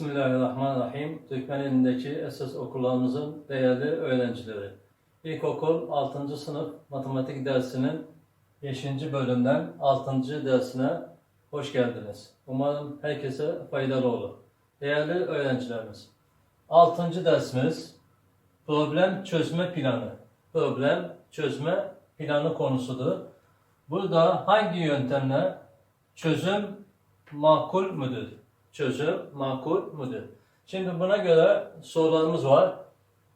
Bismillahirrahmanirrahim. Türkmen'indeki esas okullarımızın değerli öğrencileri. İlkokul 6. sınıf matematik dersinin 5. bölümden 6. dersine hoş geldiniz. Umarım herkese faydalı olur. Değerli öğrencilerimiz, 6. dersimiz problem çözme planı. Problem çözme planı konusudur. Burada hangi yöntemle çözüm makul müdür? Çözüm makul müdür? Şimdi buna göre sorularımız var.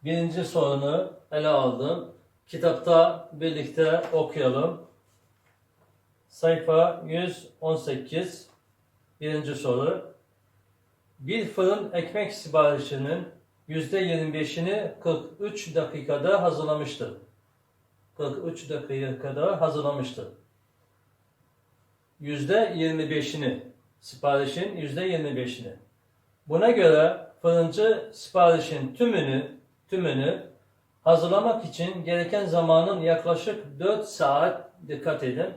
Birinci sorunu ele aldım. Kitapta birlikte okuyalım. Sayfa 118. Birinci soru. Bir fırın ekmek siparişinin %25'ini 43 dakikada hazırlamıştır. 43 dakikada hazırlamıştır. %25'ini siparişin %25'ini. Buna göre fırıncı siparişin tümünü tümünü hazırlamak için gereken zamanın yaklaşık 4 saat dikkat edin.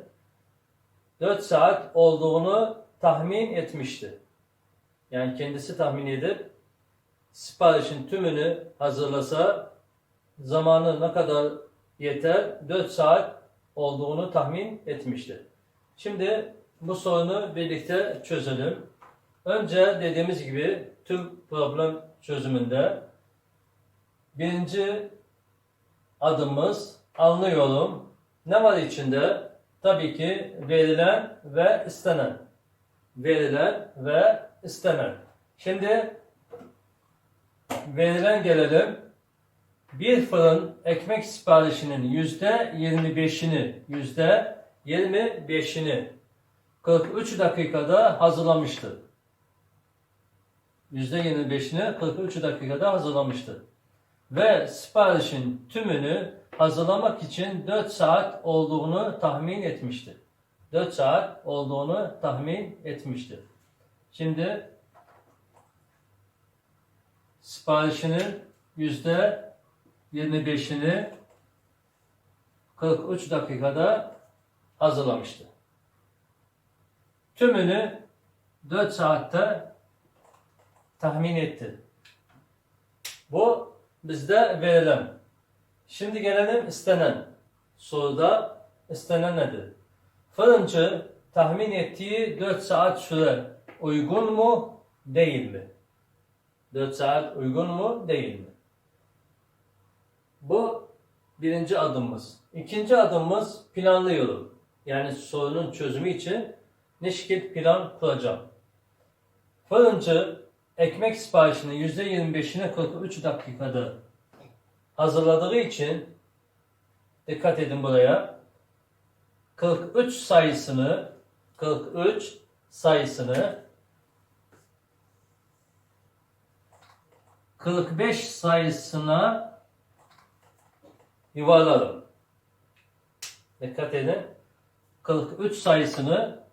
4 saat olduğunu tahmin etmişti. Yani kendisi tahmin edip siparişin tümünü hazırlasa zamanı ne kadar yeter? 4 saat olduğunu tahmin etmişti. Şimdi bu sorunu birlikte çözelim. Önce dediğimiz gibi tüm problem çözümünde birinci adımımız anlıyorum. Ne var içinde? Tabii ki verilen ve istenen. Verilen ve istenen. Şimdi verilen gelelim. Bir fırın ekmek siparişinin yüzde 25'ini yüzde 25'ini 43 dakikada hazırlamıştı. %25'ini 43 dakikada hazırlamıştı. Ve siparişin tümünü hazırlamak için 4 saat olduğunu tahmin etmişti. 4 saat olduğunu tahmin etmişti. Şimdi siparişinin %25'ini 43 dakikada hazırlamıştı. Tümünü 4 saatte tahmin etti. Bu bizde verilen. Şimdi gelelim istenen. Soruda istenen nedir? Fırıncı tahmin ettiği 4 saat süre uygun mu değil mi? 4 saat uygun mu değil mi? Bu birinci adımımız. İkinci adımımız planlıyorum. Yani sorunun çözümü için ne şekil plan kuracağım. Fırıncı ekmek siparişini %25'ine 43 dakikada hazırladığı için dikkat edin buraya 43 sayısını 43 sayısını 45 sayısına yuvarlarım. Dikkat edin. 43 sayısını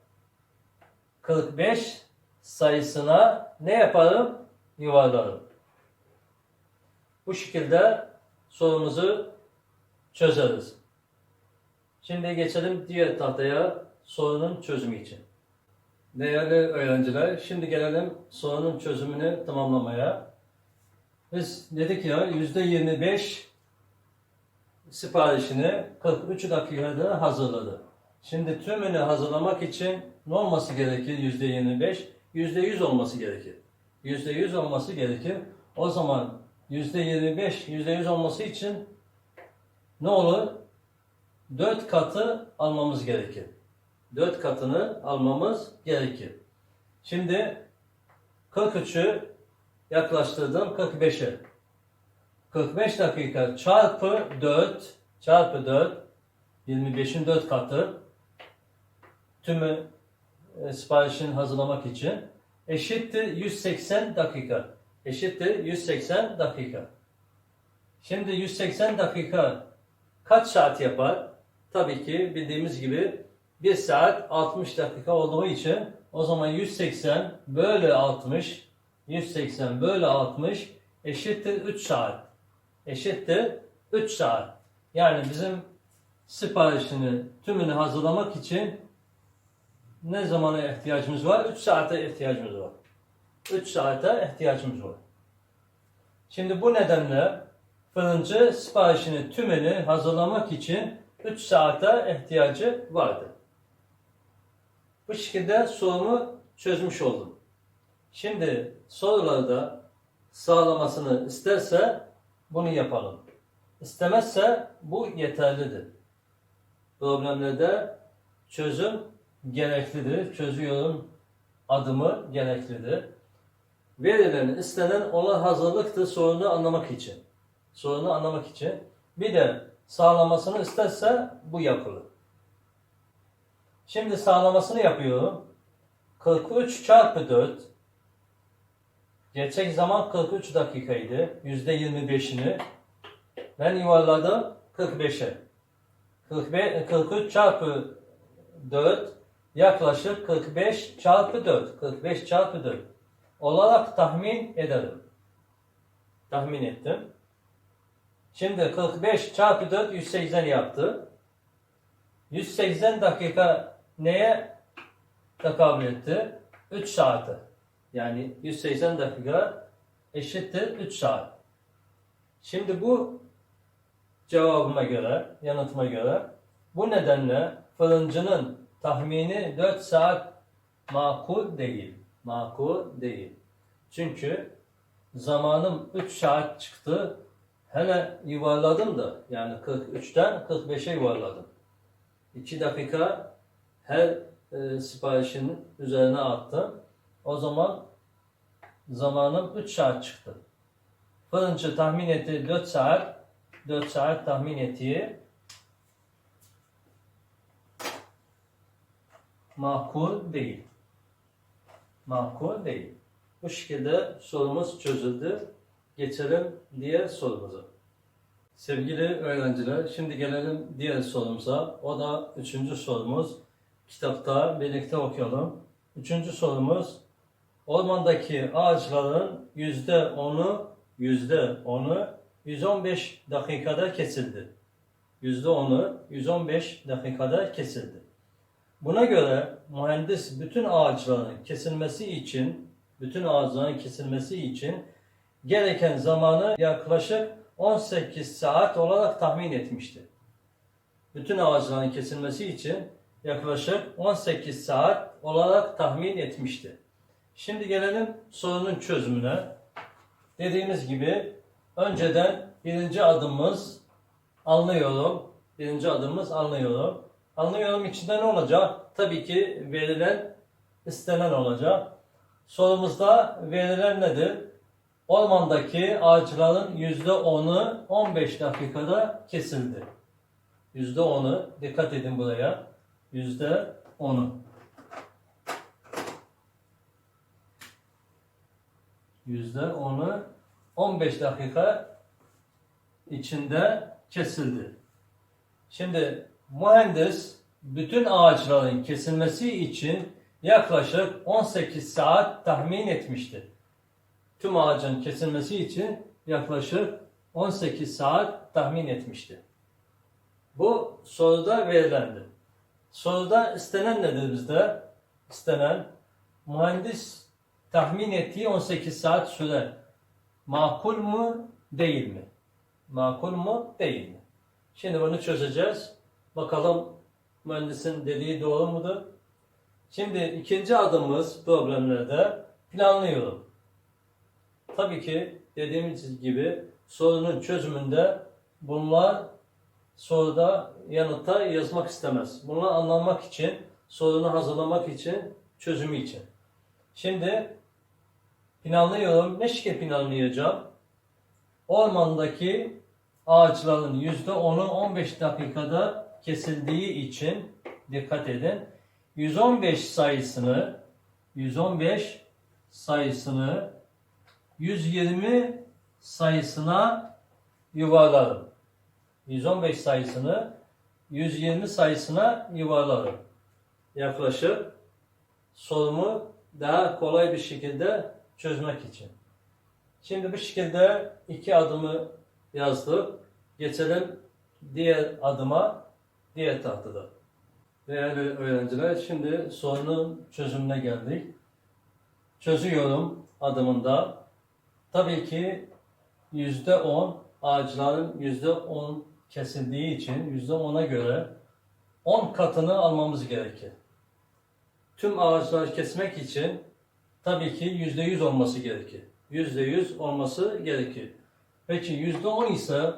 45 sayısına ne yaparım? Yuvarlarım. Bu şekilde sorumuzu çözeriz. Şimdi geçelim diğer tahtaya sorunun çözümü için. Değerli öğrenciler, şimdi gelelim sorunun çözümünü tamamlamaya. Biz dedik ya %25 siparişini 43 dakikada hazırladı. Şimdi tümünü hazırlamak için ne olması gerekir yüzde 25? Yüzde 100 olması gerekir. Yüzde 100 olması gerekir. O zaman yüzde 25, yüzde 100 olması için ne olur? 4 katı almamız gerekir. 4 katını almamız gerekir. Şimdi 43'ü yaklaştırdım 45'e. 45 dakika çarpı 4 çarpı 4 25'in 4 katı tümü e, siparişin hazırlamak için eşittir 180 dakika. Eşittir 180 dakika. Şimdi 180 dakika kaç saat yapar? Tabii ki bildiğimiz gibi 1 saat 60 dakika olduğu için o zaman 180 bölü 60 180 bölü 60 eşittir 3 saat. Eşittir 3 saat. Yani bizim siparişini tümünü hazırlamak için ne zamana ihtiyacımız var? 3 saate ihtiyacımız var. 3 saate ihtiyacımız var. Şimdi bu nedenle fırıncı siparişini tümünü hazırlamak için 3 saate ihtiyacı vardı. Bu şekilde sorumu çözmüş oldum. Şimdi sorularda sağlamasını isterse bunu yapalım. İstemezse bu yeterlidir. Problemlerde çözüm gereklidir. Çözüyorum adımı gereklidir. Verilen, istenen olan hazırlıktır sorunu anlamak için. Sorunu anlamak için. Bir de sağlamasını isterse bu yapılır. Şimdi sağlamasını yapıyorum. 43 çarpı 4 Gerçek zaman 43 dakikaydı. %25'ini ben yuvarladım 45'e. 45, 43 çarpı 4 yaklaşık 45 çarpı 4. 45 çarpı 4 olarak tahmin ederim. Tahmin ettim. Şimdi 45 çarpı 4 180 yaptı. 180 dakika neye tekabül etti? 3 saate. Yani 180 dakika eşittir 3 saat. Şimdi bu cevabıma göre, yanıtıma göre bu nedenle fırıncının tahmini 4 saat makul değil. Makul değil. Çünkü zamanım 3 saat çıktı. Hele yuvarladım da yani 43'ten 45'e yuvarladım. 2 dakika her e, siparişin üzerine attım. O zaman zamanım 3 saat çıktı. Fırıncı tahmin etti 4 saat. 4 saat tahmin ettiği makul değil. Makul değil. Bu şekilde sorumuz çözüldü. Geçelim diğer sorumuza. Sevgili öğrenciler, şimdi gelelim diğer sorumuza. O da üçüncü sorumuz. Kitapta birlikte okuyalım. Üçüncü sorumuz, ormandaki ağaçların yüzde onu, yüzde onu 115 dakikada kesildi. Yüzde onu 115 dakikada kesildi. Buna göre mühendis bütün ağaçların kesilmesi için, bütün ağaçların kesilmesi için gereken zamanı yaklaşık 18 saat olarak tahmin etmişti. Bütün ağaçların kesilmesi için yaklaşık 18 saat olarak tahmin etmişti. Şimdi gelelim sorunun çözümüne. Dediğimiz gibi önceden birinci adımımız anlıyorum. Birinci adımımız anlıyorum. Anlıyorum içinde ne olacak? Tabii ki verilen istenen olacak. Sorumuzda verilen nedir? Ormandaki ağaçların yüzde onu 15 dakikada kesildi. Yüzde onu, dikkat edin buraya. Yüzde onu. Yüzde onu 15 dakika içinde kesildi. Şimdi mühendis bütün ağaçların kesilmesi için yaklaşık 18 saat tahmin etmişti. Tüm ağacın kesilmesi için yaklaşık 18 saat tahmin etmişti. Bu soruda verilendi. Soruda istenen nedir bizde? İstenen mühendis tahmin ettiği 18 saat süre makul mu değil mi? Makul mu değil mi? Şimdi bunu çözeceğiz. Bakalım mühendisin dediği doğru mudur? Şimdi ikinci adımımız problemlerde planlıyorum. Tabii ki dediğimiz gibi sorunun çözümünde bunlar soruda yanıtta yazmak istemez. Bunu anlamak için, sorunu hazırlamak için, çözümü için. Şimdi planlıyorum. Ne şekilde planlayacağım? Ormandaki ağaçların yüzde onu 15 dakikada kesildiği için dikkat edin. 115 sayısını 115 sayısını 120 sayısına yuvarlarım. 115 sayısını 120 sayısına yuvarlarım. Yaklaşık sorumu daha kolay bir şekilde çözmek için. Şimdi bu şekilde iki adımı yazdık. Geçelim diğer adıma, diğer tahtada. Değerli öğrenciler, şimdi sorunun çözümüne geldik. Çözüyorum. adımında tabii ki yüzde on ağaçların yüzde on kesildiği için yüzde ona göre 10 katını almamız gerekir. Tüm ağaçları kesmek için tabii ki yüzde yüz olması gerekir. Yüzde yüz olması gerekir. Peki yüzde on ise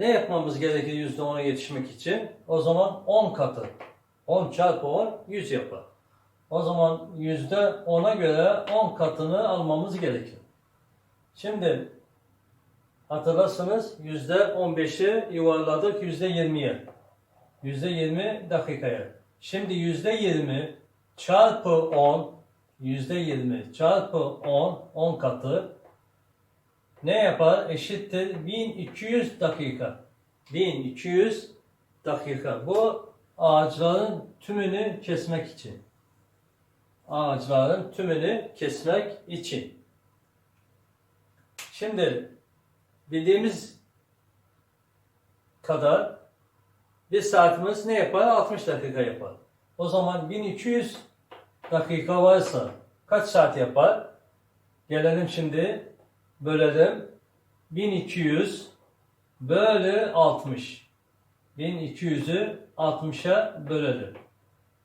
ne yapmamız gerekir yüzde ona yetişmek için? O zaman 10 katı. 10 çarpı 10 100 yapar. O zaman yüzde ona göre 10 katını almamız gerekir. Şimdi hatırlarsınız yüzde 15'i yuvarladık yüzde 20'ye. Yüzde 20 dakikaya. Şimdi yüzde 20 çarpı 10 yüzde 20 çarpı 10 10 katı ne yapar? Eşittir 1200 dakika. 1200 dakika. Bu ağaçların tümünü kesmek için. Ağaçların tümünü kesmek için. Şimdi bildiğimiz kadar bir saatimiz ne yapar? 60 dakika yapar. O zaman 1200 dakika varsa kaç saat yapar? Gelelim şimdi bölelim. 1200 bölü 60. 1200'ü 60'a bölelim.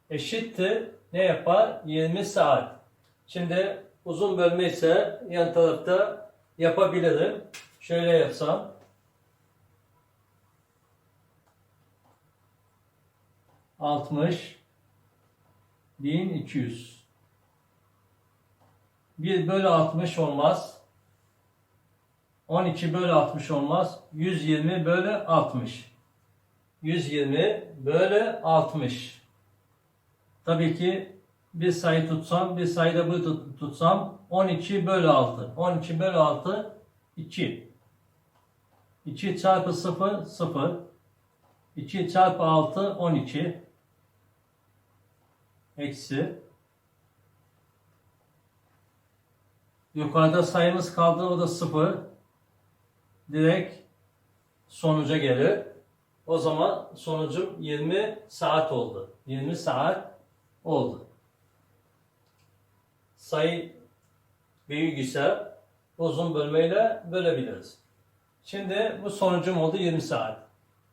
Eşittir ne yapar? 20 saat. Şimdi uzun bölme ise yan tarafta yapabilirim. Şöyle yapsam. Altmış bin iki yüz. Bir bölü altmış olmaz. 12 bölü 60 olmaz. 120 bölü 60. 120 bölü 60. Tabii ki bir sayı tutsam, bir sayıda bu tut- tutsam 12 bölü 6. 12 bölü 6 2. 2 çarpı 0 0. 2 çarpı 6 12. Eksi. Yukarıda sayımız kaldı o da 0 direkt sonuca gelir. O zaman sonucum 20 saat oldu. 20 saat oldu. Sayı büyük ise uzun bölmeyle bölebiliriz. Şimdi bu sonucum oldu 20 saat.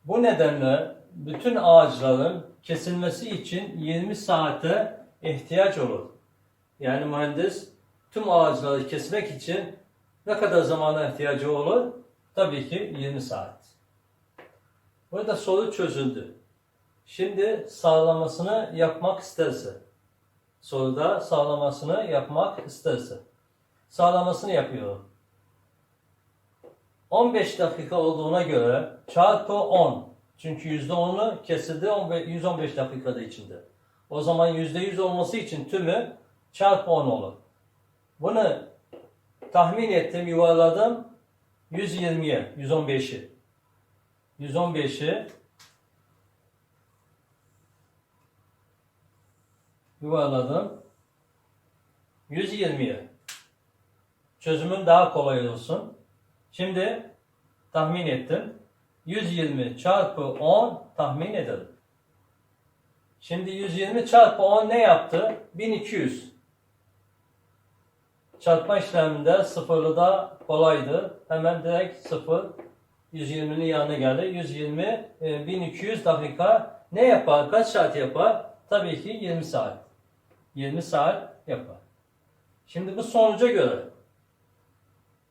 Bu nedenle bütün ağaçların kesilmesi için 20 saate ihtiyaç olur. Yani mühendis tüm ağaçları kesmek için ne kadar zamana ihtiyacı olur? Tabii ki 20 saat. Burada soru çözüldü. Şimdi sağlamasını yapmak isterse. Soruda sağlamasını yapmak isterse. Sağlamasını yapıyorum. 15 dakika olduğuna göre çarpı 10. Çünkü %10'u kesildi 15 115 dakikada içinde. O zaman %100 olması için tümü çarpı 10 olur. Bunu tahmin ettim, yuvarladım. 120'ye, 115'i. 115'i yuvarladım. 120'ye. Çözümün daha kolay olsun. Şimdi tahmin ettim. 120 çarpı 10 tahmin edelim. Şimdi 120 çarpı 10 ne yaptı? 1200. Çarpma işleminde sıfırlı da kolaydı. Hemen direkt sıfır 120'nin yanına geldi. 120 e, 1200 dakika ne yapar? Kaç saat yapar? Tabii ki 20 saat. 20 saat yapar. Şimdi bu sonuca göre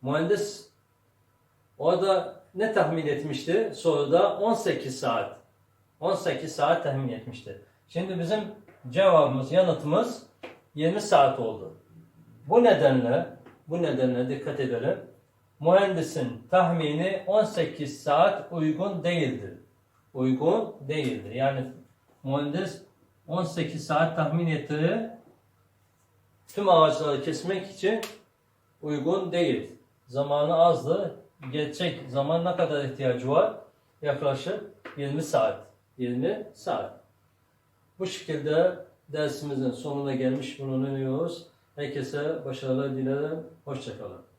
mühendis orada ne tahmin etmişti? Soruda 18 saat. 18 saat tahmin etmişti. Şimdi bizim cevabımız, yanıtımız 20 saat oldu. Bu nedenle, bu nedenle dikkat edelim. Mühendisin tahmini 18 saat uygun değildir. Uygun değildir. Yani mühendis 18 saat tahmin ettiği tüm ağaçları kesmek için uygun değil. Zamanı azdı. Gerçek zaman ne kadar ihtiyacı var? Yaklaşık 20 saat. 20 saat. Bu şekilde dersimizin sonuna gelmiş bulunuyoruz. Herkese başarılar dilerim. Hoşçakalın.